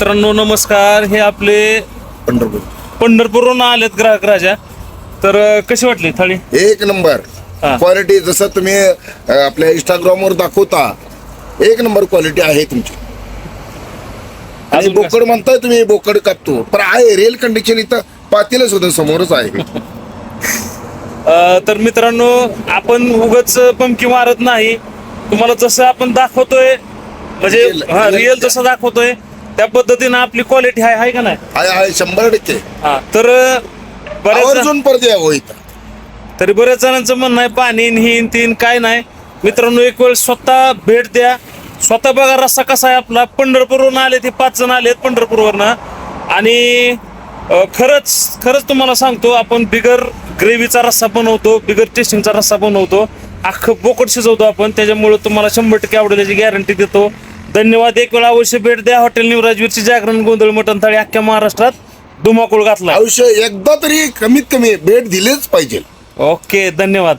मित्रांनो नमस्कार. हे आपले पंढरपूर. पंढरपूरहून आलेत ग्राहक राजा तर अं, कशी वाटली थाळी? एक नंबर. हा. क्वालिटी जसं तुम्ही अं, आपल्या इंस्टाग्राम वर दाखवता एक नंबर क्वालिटी आहे तुमची. आणि अजून? बोकड म्हणताय तुम्ही बोकड कापतो. पण आहे रिअल कंडिशन इथं पातेलच होतं समोरच आहे. अं, तर मित्रांनो आपण उगच पंक्ती मारत नाही. तुम्हाला जसं आपण दाखवतोय म्हणजे Real- हा real- रिअल जसं दाखवतोय त्या पद्धतीनं आपली क्वालिटी आहे आहे का नाही? आहे आहे शंभर टक्के. हा तर बऱ्याच आवर्जून हो इथं. तरी बऱ्याच जणांचं म्हणणं आहे पाणी न हिन तीन काय नाही. मित्रांनो एक वेळ स्वतः भेट द्या. स्वतः बघा रस्सा कसा आहे आपला. पंढरपूरवरून आले ते पाच जण आलेत पंढरपूरवरनं. आणि अं, खरंच खरंच तुम्हाला सांगतो आपण बिगर ग्रेव्हीचा रस्सा बनवतो बिगर टेस्टिंगचा रस्सा बनवतो. अख्खं बोकड शिजवतो आपण. त्याच्यामुळे तुम्हाला शंभर टक्के आवडेल याची गॅरंटी देतो. धन्यवाद. एक वेळा अवश्य भेट द्या. हॉटेल निवराजवीरची जागरण गोंधळ मटण थाळी अख्ख्या महाराष्ट्रात धुमाकूळ घातला आयुष्य एकदा तरी कमीत कमी भेट दिलीच पाहिजे. ओके धन्यवाद.